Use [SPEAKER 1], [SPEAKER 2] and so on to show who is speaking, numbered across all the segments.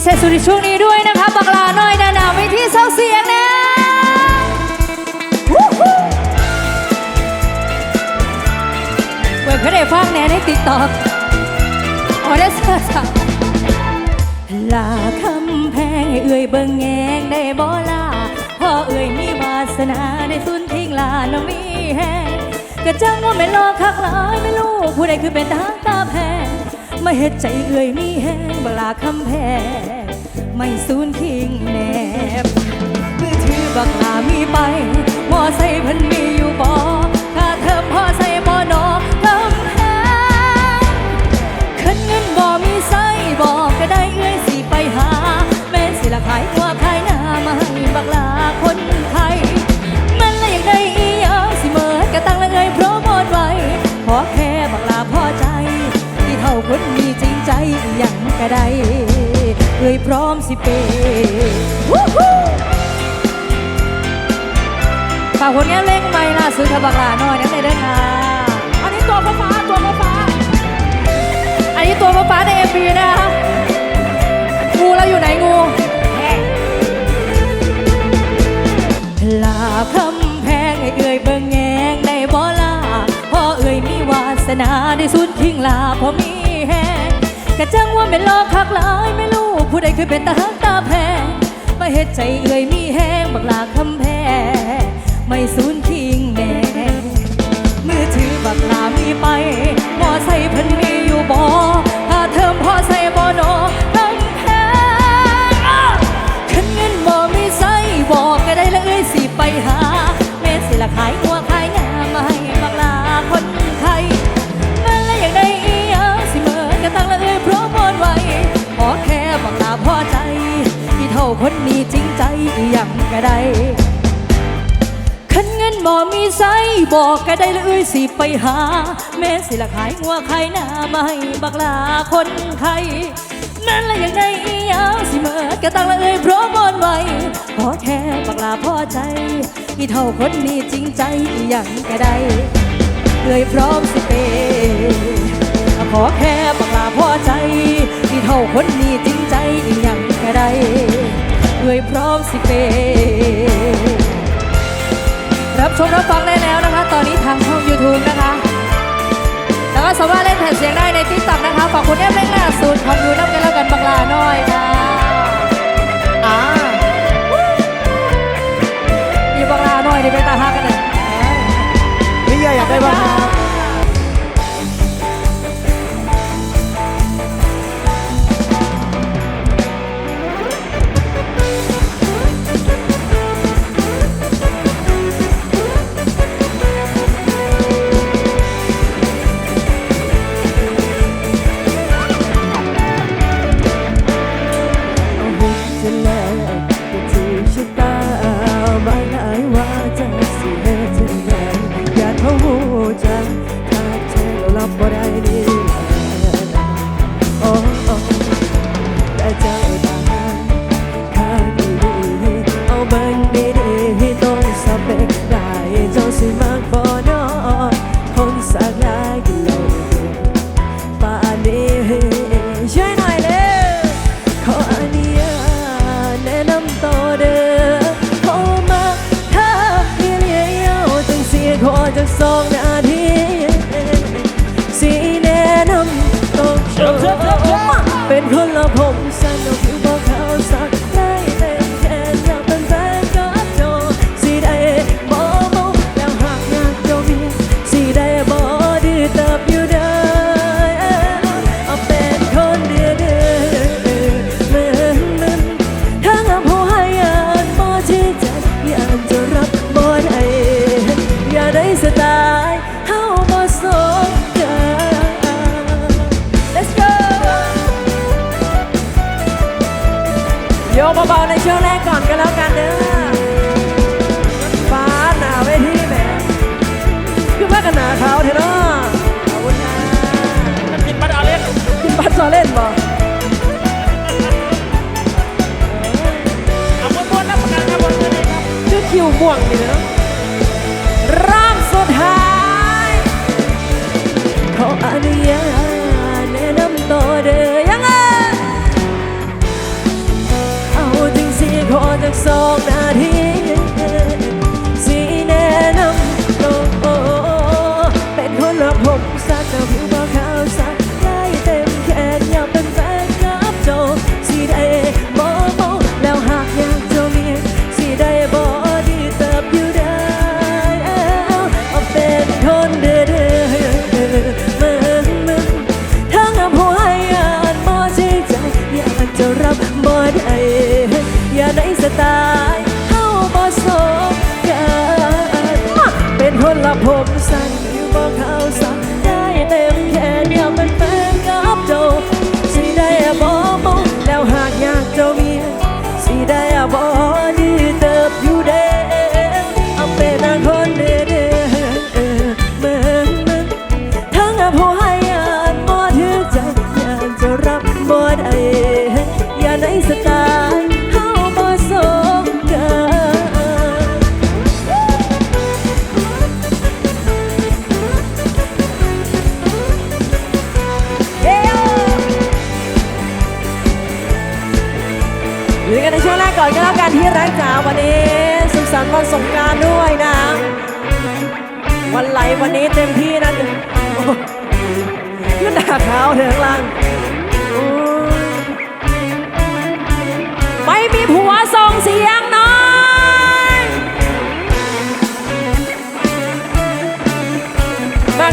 [SPEAKER 1] พิเศษสุดในช่วงนี้ด้วยนะคะบักลาน้อยนาหนาวไปที่เศร้าเสียงนะวู้ฮู้เปิดเขาได้ฟังแน่ในติ๊กต็อกโอ้ได้สักลาคำแพงให้เอ่ยเบิ่งแงงได้บ่ลาพ่อเอ่ยมีวาสนาได้สุนทิ้งลาน้องมีแฮงกะจังว่าไม่รอคักหลายไม่รู้ผู้ใดคือเป็นทางตาแพง มาเฮ็ดใจเอื่อยมีแห้งบลาคำแพงไม่สูญทิ้งแนบมือถือบักหามีไปมอไซค์พันมีอยู่บ่ พร้อมสิเปย์วู้ฝากผลงานเล่งใหม่ล่าสุดกับบักลาน้อยนั่นเลยเด้อค่ะ
[SPEAKER 2] อันนี้ตัวฟ้าฟ้าตัวฟ้าฟ้า
[SPEAKER 1] อันนี้ตัวฟ้าในเอ็มบีนะคะงูเราอยู่ไหนงูลาคำแพงให้เอ่ยเบิ่งแงงได้บ่ลาพ่อเอ่ยมีวาสนาได้สุดทิ้งลาพอมีแฮงกระจังว่าเป็นลอกคักหลายไม่รู้ ผู้ใดเคยเป็นตาหักตาแพงมาเฮ็ดใจเอ่ยมีแห้งบักลาคำแพงไม่สูญทิ้งแน่มือถือบักลามีไปมอใส่เพิ่นมีอยู่บ่ถ้าเทอมพอใส่บ่น คนมีจริงใจอีหยังก็ได้คันเงินบ่มีใส่บอกก็ได้เลยสิไปหา แม่สิละขายงัวขายหน้ามาให้บักลาคนไทยนั่นละอย่างใดอียังสิเมื่อกะตังละเอ้ยเพราะบอนไว้ขอแค่บักลาพอใจที่เท่าคนมีจริงใจอีหยังก็ไดเอ่ยพร้อมสิเปขอแค่บักลาพอใจที่เท่าคนมีจริงใจอีหยังก็ได้ เอ่ยพร้อมสิเปย์รับชมรับฟังได้แล้วนะคะ ตอนนี้ทางช่อง YouTube นะคะ แล้วก็สามารถเล่นแผ่นเสียงได้ในทิกตอกนะคะฝากคุณเอฟเล่นล่าสุดคอมดูน้ำกันแล้วกันบังลาหน่อยค่ะอ่ามีบังลาหน่อยนี่เป็นตาฮักกันเลย
[SPEAKER 2] นี่อยากได้บ้าง
[SPEAKER 3] สักล กก่อนก็แล้วกันเด้อฟ้าหนาวเวทีแหมคือว่ากันหนาขาวเถอะเนาะขอบคุณค่ะ
[SPEAKER 2] มันกินบัตรเอาเล่น
[SPEAKER 3] กินบัตรซอเล่นบ่
[SPEAKER 2] เอาบนๆแล้วประกันครับบนๆเลยครับ
[SPEAKER 3] ชื่อคิวม่วงนี่เนาะรอบสุดท้ายขออนุญาตแนะนำตัวเด้อ 백성 날이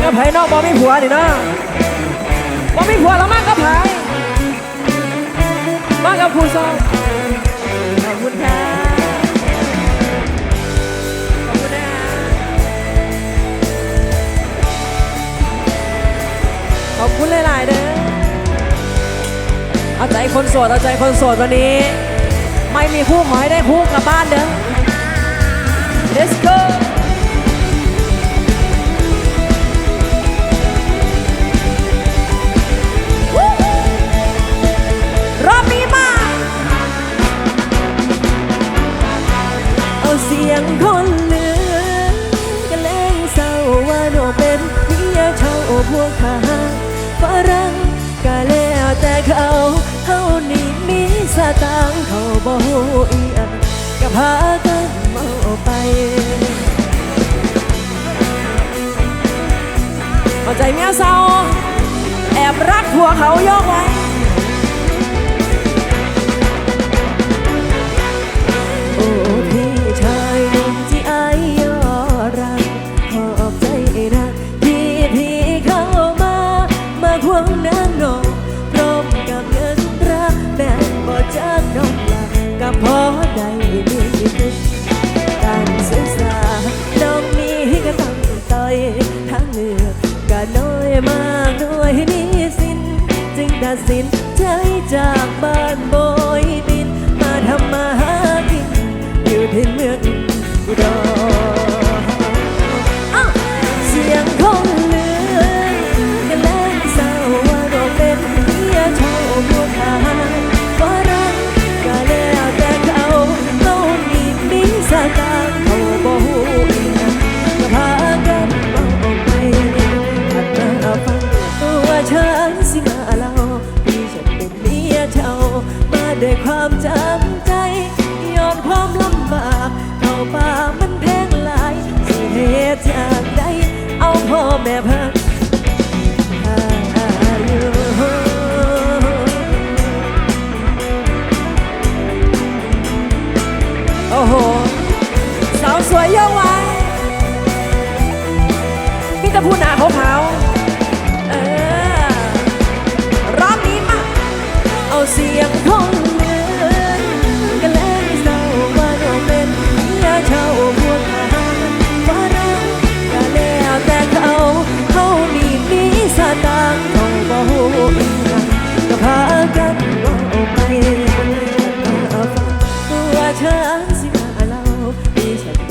[SPEAKER 3] กกับไผ่นอกบ่มีผัวนี่เนาะบ่มีผัวแล้วมากกับไผ่มากกับผู้ซองขอบคุณค่ะขอบคุณนะขอบคุณหลายๆเด้อเอาใจคนโสดเอาใจคนโสดวันนี้ ไม่มีคู่ขอให้ได้คู่กลับบ้านเด้อ let's go ต่างเขาบ่ฮู้อีหยังก็พากันเมาไป เอาใจเมียเศร้าแอบรักผัวเขายกไว้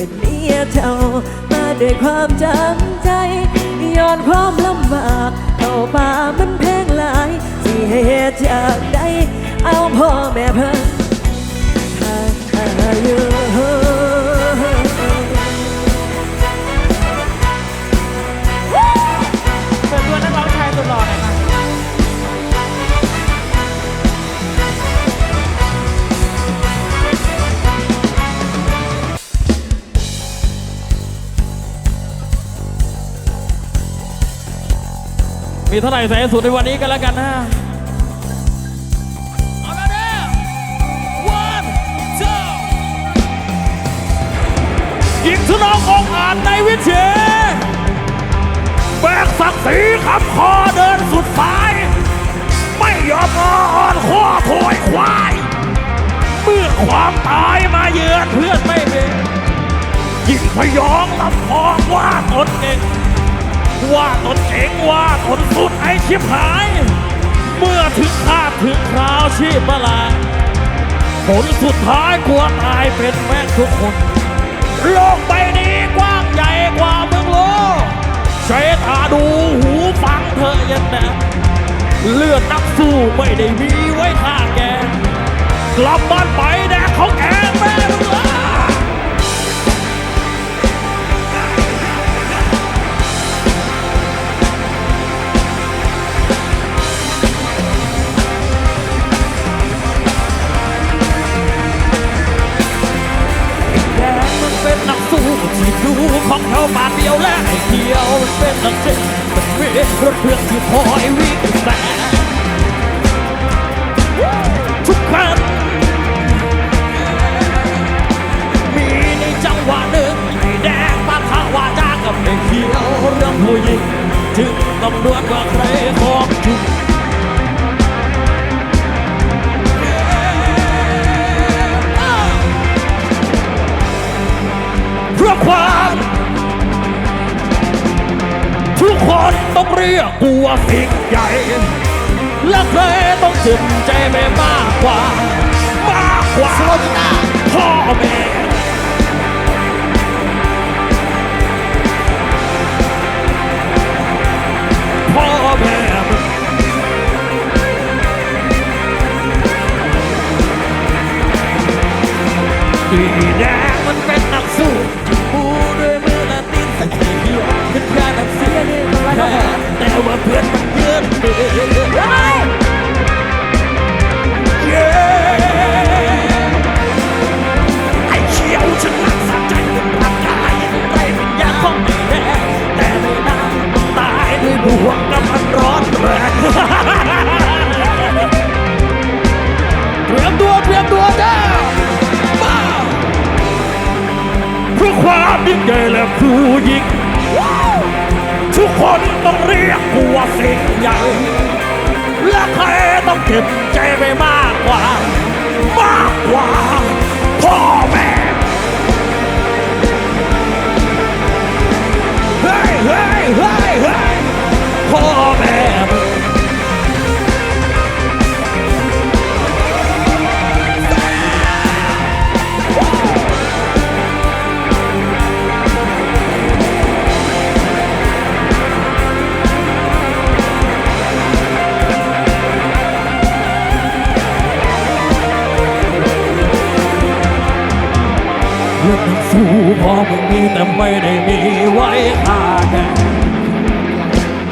[SPEAKER 3] เป็นเมียเจ้า มาด้วยความจำใจย้อนความลำบากเข้าป่ามันแพงหลายสิเหตุจากใดเอาพ่อแม่เพิ่งอายุ
[SPEAKER 2] มีเท่าไหร่ใส่ให้สุดในวันนี้กันแล้วกันนะเอาแล้วเด้อ one two ยิงทุนององอาจในวิเชียรแบกศักดิ์ศรีคำคอเดินสุดสาย ไม่ยอมอ่อนข้อถอยควาย เมื่อความตายมาเยือนเพื่อนไม่เป็นยิ่งพยองลำพองว่าตนเก่ง ว่าตนเก่งว่าตนสุดไอชิบหาย เมื่อถึงคาดถึงคราวชีพมาลาผลสุดท้ายกลัวตายเป็นแม่ทุกคน โลกใบนี้กว้างใหญ่กว่าเมืองโลกใช้ตาดูหูฟังเธอยันแนะเลือดนักสู้ไม่ได้มีไว้ฆ่าแกกลับบ้านไปแด ยกกูว่าสิ่งใหญ่ และใครต้องเจ็บใจไปมากกว่า มากกว่าพ่อแม่พ่อแม่มึงดีแดงมันเป็น ว่าเพื่อนมันเพื่อนเพื่อน ไม่ได้มีไว้ฆ่าแก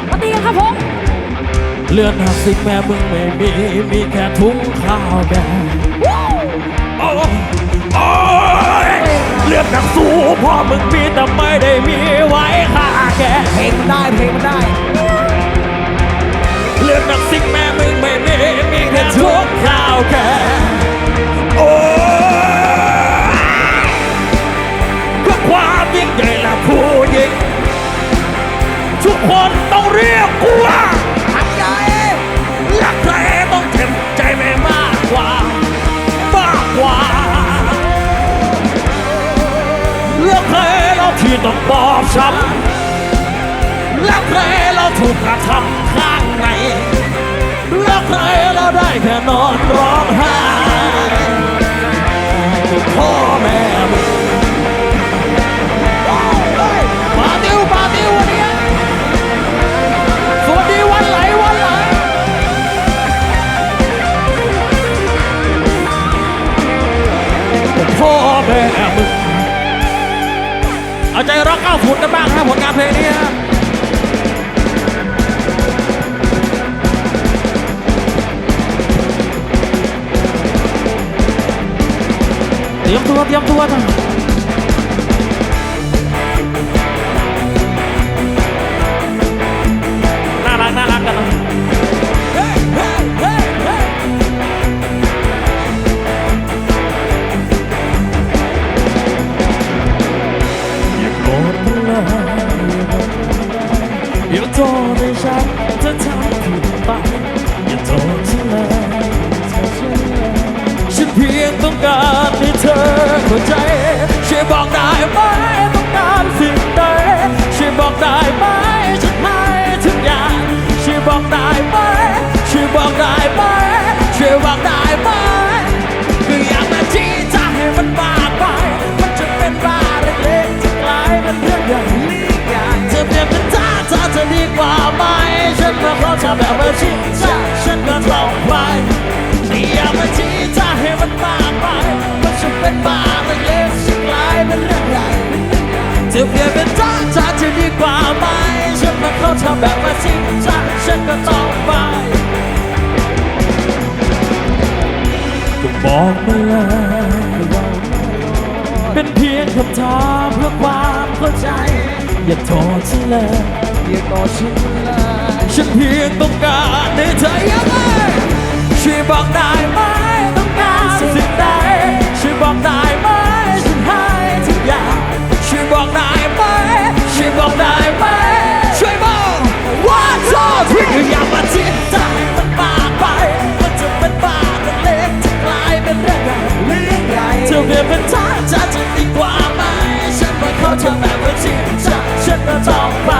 [SPEAKER 1] มาตีกันครับผม
[SPEAKER 2] เลือดนักสิแม่มึงไม่มี มีแค่ถุงข้าวแดงโอ้โอ้ยเลือดนักสู้พอมึงมีแต่ไม่ได้มีไว้ฆ่าแก
[SPEAKER 3] เพลงมันได้เพลงมันได้
[SPEAKER 2] เลือดนักสิแม่มึงไม่มี มีแค่ถุงข้าวแกโต้องบอบช้ำรักใครเราถูกกระทำข้างในรักใครเราได้แค่นอนร้องไห้ รักเก้าฝุ่นกันบ้างนะผลงานเพลงนี้ครับเตรียมตัวเตรียมตัวนะ อเข้าใจช่วยบอกได้ไหมต้องการสิ่งใดช่วยบอกได้ไหมฉันให้ทุกอย่างช่วยบอกได้ไหมช่วยบอกได้ไหมช่วยบอกได้ไหมคืออยากมาชี้ใจให้มันมากไปมันจะเป็นบ้าเล็กๆที่กลายเป็นเรื่องใหญ่อยากจะเปลี่ยนเป็นท่าทาจะดีกว่าไหมฉันก็ขอทำแบบว่าชี้ใจฉันก็ต้องไปอย่ามาชี้ใจให้มันมากไป นมามันเล็กสุดลายมันเรื่องใหญ่จะเปลี่ยนเป็นจ้าจ้าจะดีกว่าไหมฉันมันเข้าทำแบบว่าริงจ้าฉันก็ต้องไปก็บอกมาเลย
[SPEAKER 4] เป็นเพียงคำถามเพื่อความเข้าใจ อย่าโทษฉันเลย
[SPEAKER 2] อย่าต่อฉันเลยฉันเพียงต้องการให้เธอยังไงช่วยบอกได้ไหม บอกได้ไหมฉันให้ทุกอย่างช่วยบอกได้ไหมช่วยบอกได้ไหมช่วยบอกว่าเธอที่อย่ามาทิ้งใจมันบ้าไปมันจะเป็นบ้าเป็เล็กจะกลายเป็นเรื่องใหญ่เรื่องใหญ่เธอเปลี่ยนเป็นท่าจะจะดีกว่าไหมฉันว่าเข้าเธอแบบว่าจริงจังฉันก็ต้องไป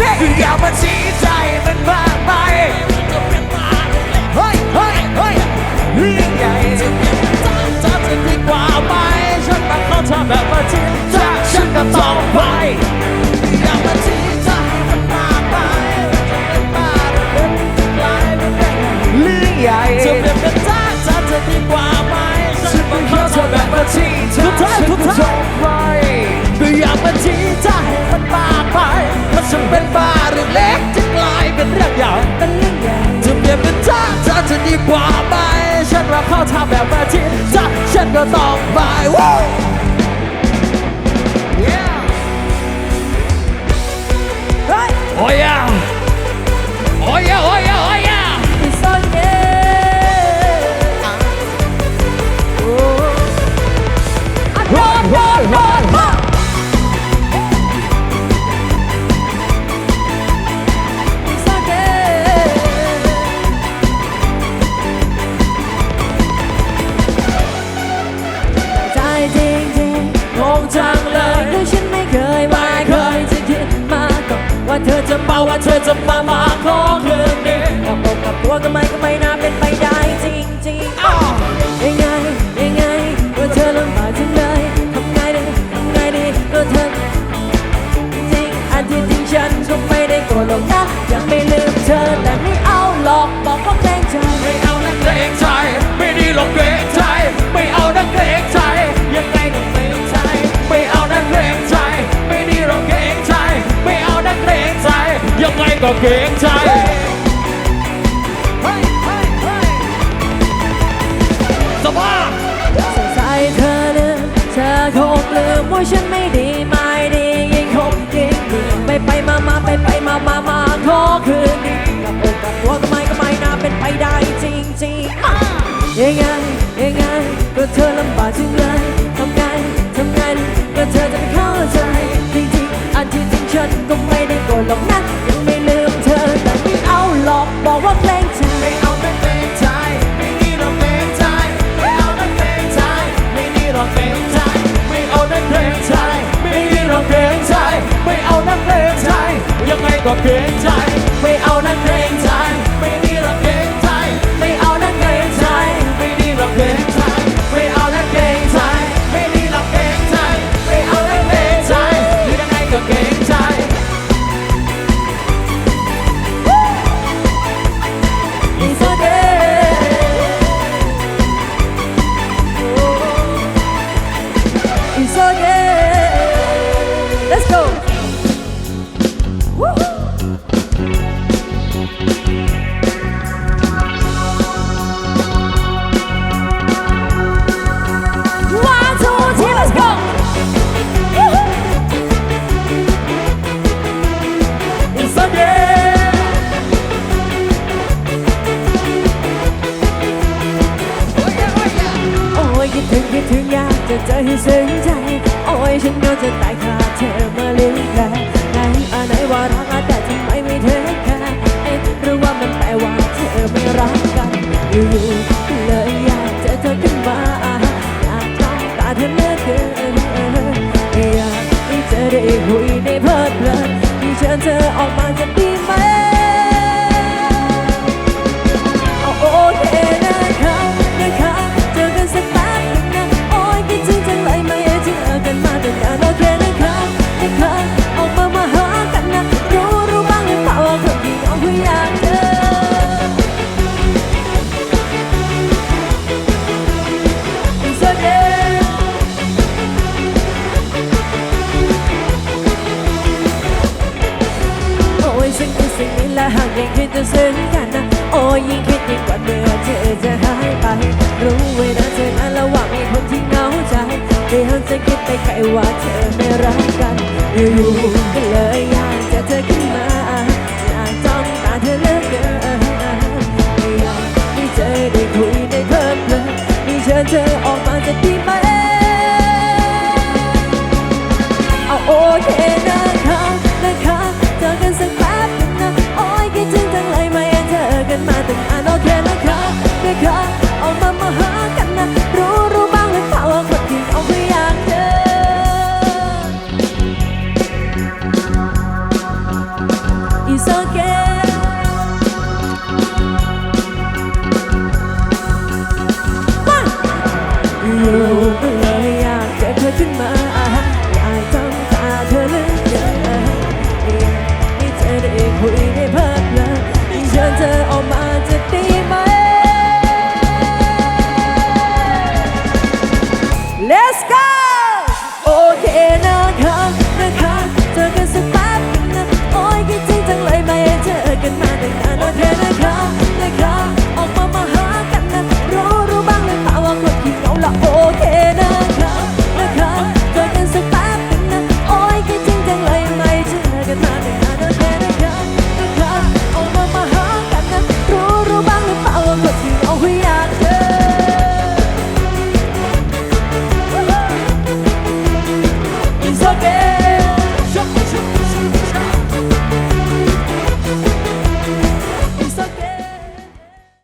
[SPEAKER 2] yeah
[SPEAKER 3] เกรงใจ
[SPEAKER 2] สบาย
[SPEAKER 3] สงสัยเธอลืมเธอคงลืมว่าฉันไม่ดีไม่ดียิ่งคงยิ่งลืมไปไปมามาไปไปมามามาขอคืนดีกับอกกับตัวก็ไม่ก็ไม่น่าเป็นไปได้จริงจริงยังไงยังไงก็เธอลำบากจริงเลยทำไงทำไงก็เธอจะไม่เข้าใจจริงจริงอา
[SPEAKER 2] ทิตย์จริง
[SPEAKER 3] ฉันก็ไม่ได้โกรธหรอก center of my deep mind. Oh, yeah.